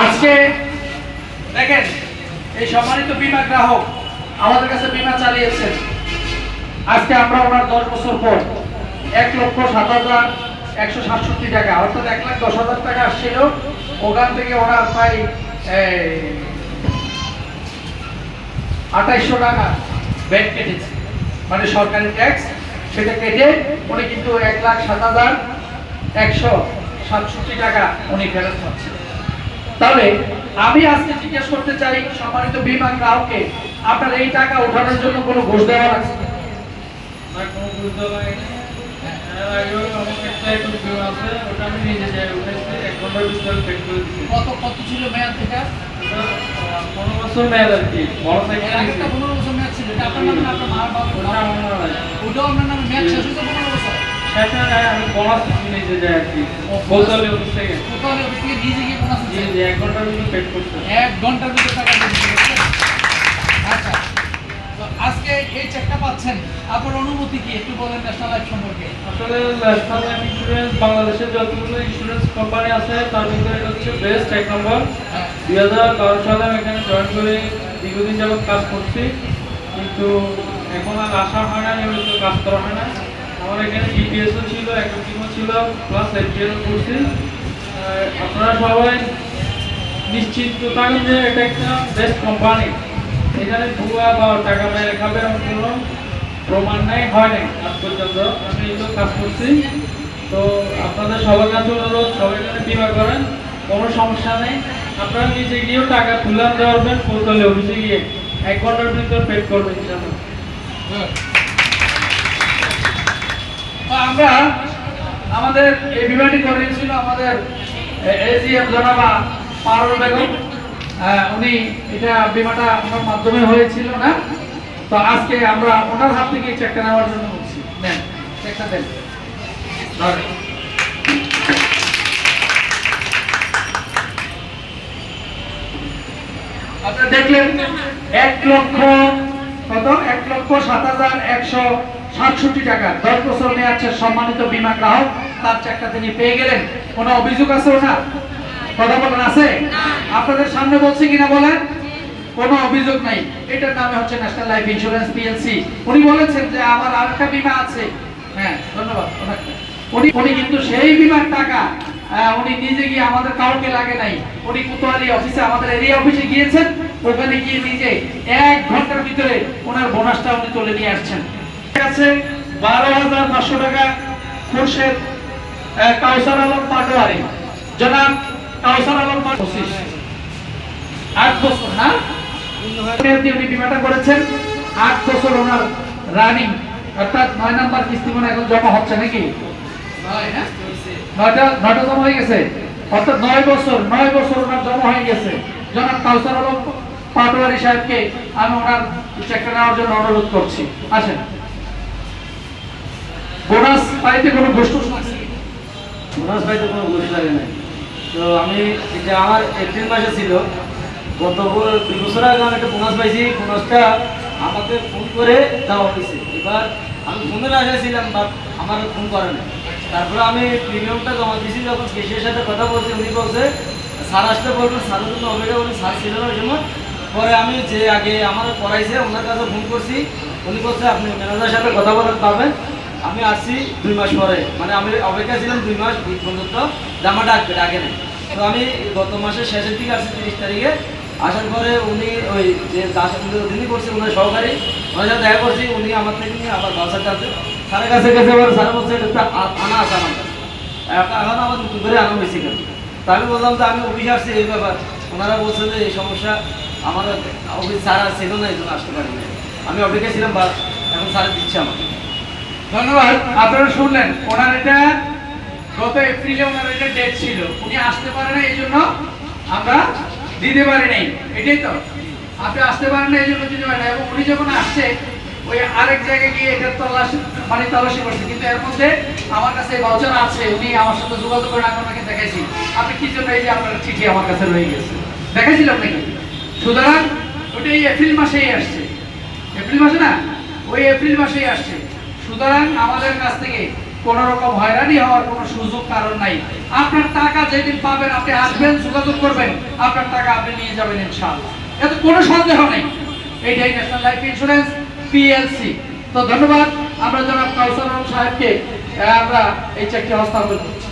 আজকে দেখেন, এই সম্মানিত বিমা গ্রাহক আমাদের কাছে বিমা চালিয়েছেন। আজকে আমরা ওনার দশ বছর পর এক লক্ষ সাত হাজার একশো সাতষট্টি টাকা, অর্থাৎ এক লাখ দশ হাজার টাকা আসছিল। ওখান থেকে ওনার প্রায় আঠাইশশো টাকা ব্যাংক কেটেছে। মানে সরকারি ট্যাক্স, সেটা কেটে উনি কিন্তু এক লাখ সাত হাজার একশো সাতষট্টি টাকা উনি ফেরত পাচ্ছেন। তবে আমি আজকে জিজ্ঞেস করতে চাই সম্মানিত বিমা গ্রাহককে আপনার এই টাকা ওঠানোর জন্য কোনো ঘুষ দেওয়া লাগছে? কত কত ছিল মেয়াদ থেকে? পনেরো বছর মেয়াদ আর কি বড় সাইকেল পনেরো বছর মেয়াদ ছিল আপনার নামে না আপনার মার বাবার ওটা আপনার নামে মেয়াদ শেষ হয়েছে আমি যাই আর কি অফিস থেকে অফিস থেকে নিজে গিয়ে বোনাস জি জি এক ঘণ্টার ভিতরে পেট এক ঘণ্টার ভিতরে টাকা? আচ্ছা তো আজকে এই চেকটা পাচ্ছেন। আপনার অনুমতি কি? একটু বলেন ন্যাশনাল লাইফ সম্পর্কে। আসলে ন্যাশনাল লাইফ ইন্স্যুরেন্স বাংলাদেশের যতগুলো ইন্স্যুরেন্স কোম্পানি আছে তার ভিতরে এটা হচ্ছে বেস্ট এক নম্বর হ্যাঁ। দুই হাজার বারো সালে আমি এখানে জয়েন করে দীর্ঘদিন যাবত কাজ করছি। কিন্তু এখন আর আসা হয় না নিয়মিত কাজ করা হয় না। আমার এখানে ইপিএসও ছিল অ্যাকাউন্টিংও ছিল প্লাস এফডিএল করছি। আপনারা সবাই নিশ্চিত থাকুন যে এটা একটা বেস্ট কোম্পানি এখানে ভুয়া বা টাকা মেরে খাবে এমন কোনো প্রমাণ নেই, হয় নাই আজ পর্যন্ত। আমি তো কাজ করছি। তো আপনাদের সবার কাছে অনুরোধ, সবাই এখানে বিমা করেন, কোনো সমস্যা নেই। আপনারা নিজে গিয়েও টাকা তুলে আনতে পারবেন কোথাও অফিসে গিয়ে। এক ঘণ্টার ভিতর পেড করবেন, ইনশাআল্লাহ। তো আমরা আমাদের এই বিমানটি করেছিল আমাদের এজিএম জনাবা পারুল বেগম। উনি এটা বিমাটা মাধ্যমে হয়েছিল না? তো আজকে আমরা ওনার হাত থেকে চেকটা নেওয়ার জন্য বলছি। চেকটা দেন। আপনারা দেখলেন, এক লক্ষ লক্ষ সাত হাজার একশো সাতষট্টি টাকা। দশ বছর মেয়াদ সম্মানিত বিমা গ্রাহক তার চেকটা তিনি পেয়ে গেলেন। কোনো অভিযোগ আছে ওনার কথা বলেন আছে? আপনাদের সামনে বলছি কিনা বলেন? কোনো অভিযোগ নাই। এটার নামে হচ্ছে ন্যাশনাল লাইফ ইন্স্যুরেন্স পিএলসি উনি বলেছেন যে আমার আরেকটা বিমা আছে। হ্যাঁ ধন্যবাদ উনি উনি কিন্তু সেই বিমার টাকা উনি নিজে গিয়ে আমাদের কাউকে লাগে নাই। উনি কোতোয়ালি অফিসে আমাদের এরিয়া অফিসে গিয়েছেন। ওখানে গিয়ে নিজে এক ঘণ্টার ভিতরে ওনার বোনাসটা উনি তুলে নিয়ে আসছেন। ঠিক আছে বারো হাজার পাঁচশো টাকা খুরশেদ কাউসার আলম পাটোয়ারি। জনাব কাউসার আলম পঁচিশ। আট বছর না উনি বিমাটা করেছেন। আট বছর ওনার রানিং। অর্থাৎ নয় নাম্বার কিস্তি মনে এখন জমা হচ্ছে নাকি? নয়টা নয়টা জমা হয়ে গেছে? অর্থাৎ নয় বছর নয় বছর ওনার জমা হয়ে গেছে। জনাব কাউসার আলম পাটোয়ারি সাহেবকে আমি ওনার চেকটা নেওয়ার জন্য অনুরোধ করছি। আসেন। বোনাস পাইতে কোনো গোষ্ঠ বোনাস পাইতে কোনো বুঝি লাগে নাই। তো আমি এটা আমার এপ্রিল মাসে ছিল, গত দুই বছর আগে আমি একটা বোনাস পাইছি। বোনাসটা আমাকে ফোন করে দেওয়া হয়েছে। এবার আমি ফোনের আশায় ছিলাম বাট আমার ফোন করে না তারপরে আমি প্রিমিয়ামটা জমা দিয়েছি, যখন কেসির সাথে কথা বলছি, উনি বলছে, স্যার আসলে বলবেন, স্যারের জন্য অপেক্ষা করি স্যার ছিল না ওই সময়। পরে আমি যে আগে আমার পড়াইছে, ওনার কাছে ফোন করছি। উনি বলছে, আপনি ম্যানেজারের সাথে কথা বলেন পাবেন আমি আসছি দুই মাস পরে। মানে আমি অপেক্ষা ছিলাম দুই মাস পর্যন্ত জামা ডাকবে ডাকে নাই। তো আমি গত মাসের শেষের দিকে আসছি তিরিশ তারিখে। আসার পরে উনি ওই যে যার যিনি করছে সহকারী, ওনার সাথে দেখা করছি। উনি আমার থেকে নিয়ে আবার বাসার কাছে স্যারের কাছে গেছে এবার, স্যার বলছে, এটা আনা আছে আমার এখন আমার নতুন করে আনা হয়েছে কেন তা আমি বললাম যে, আমি অফিসে আসছি, এই ব্যাপার। ওনারা বলছে যে, এই সমস্যা আমার অফিস স্যার আর ছিল না, এই জন্য আসতে পারি আমি অপেক্ষা ছিলাম বা এখন স্যার দিচ্ছে আমাকে। ধন্যবাদ, আপনারা শুনলেন, ওনার এটা গত এপ্রিলে ওনার এটা ডেট ছিল। উনি আসতে পারে না, এই জন্য আমরা দিতে পারি নাই এটাই তো। আপনি আসতে পারেন না, এই জন্য দিতে পারেন এবং উনি যখন আসছে, ওই আরেক জায়গায় গিয়ে এটা তলাশি মানে তলাশি করছে। কিন্তু এর মধ্যে আমার কাছে ভাউচার আছে, উনি আমার সাথে যোগাযোগ করে আমি ওনাকে দেখাইছি। আপনি কি জন্য এই যে আপনার চিঠি আমার কাছে রয়ে গেছে? দেখাইছিলাম নাকি? সুতরাং ওটা এই এপ্রিল মাসেই আসছে। এপ্রিল মাসে না? ওই এপ্রিল মাসেই আসছে। সুতরাং আমাদের কাছ থেকে কোনো রকম হয়রানি হওয়ার সুযোগ কারণ নাই। আপনার টাকা যেদিন পাবেন, আপনি আসবেন, যোগাযোগ করবেন। আপনার টাকা আপনি নিয়ে যাবেন ইনশাআল্লাহ। এতে কোনো সন্দেহ নেই। এইটাই ন্যাশনাল লাইফ ইন্স্যুরেন্স পিএলসি তো ধন্যবাদ। আমরা জনাব কাউসার সাহেবকে আমরা এই চেকটি হস্তান্তর করছি।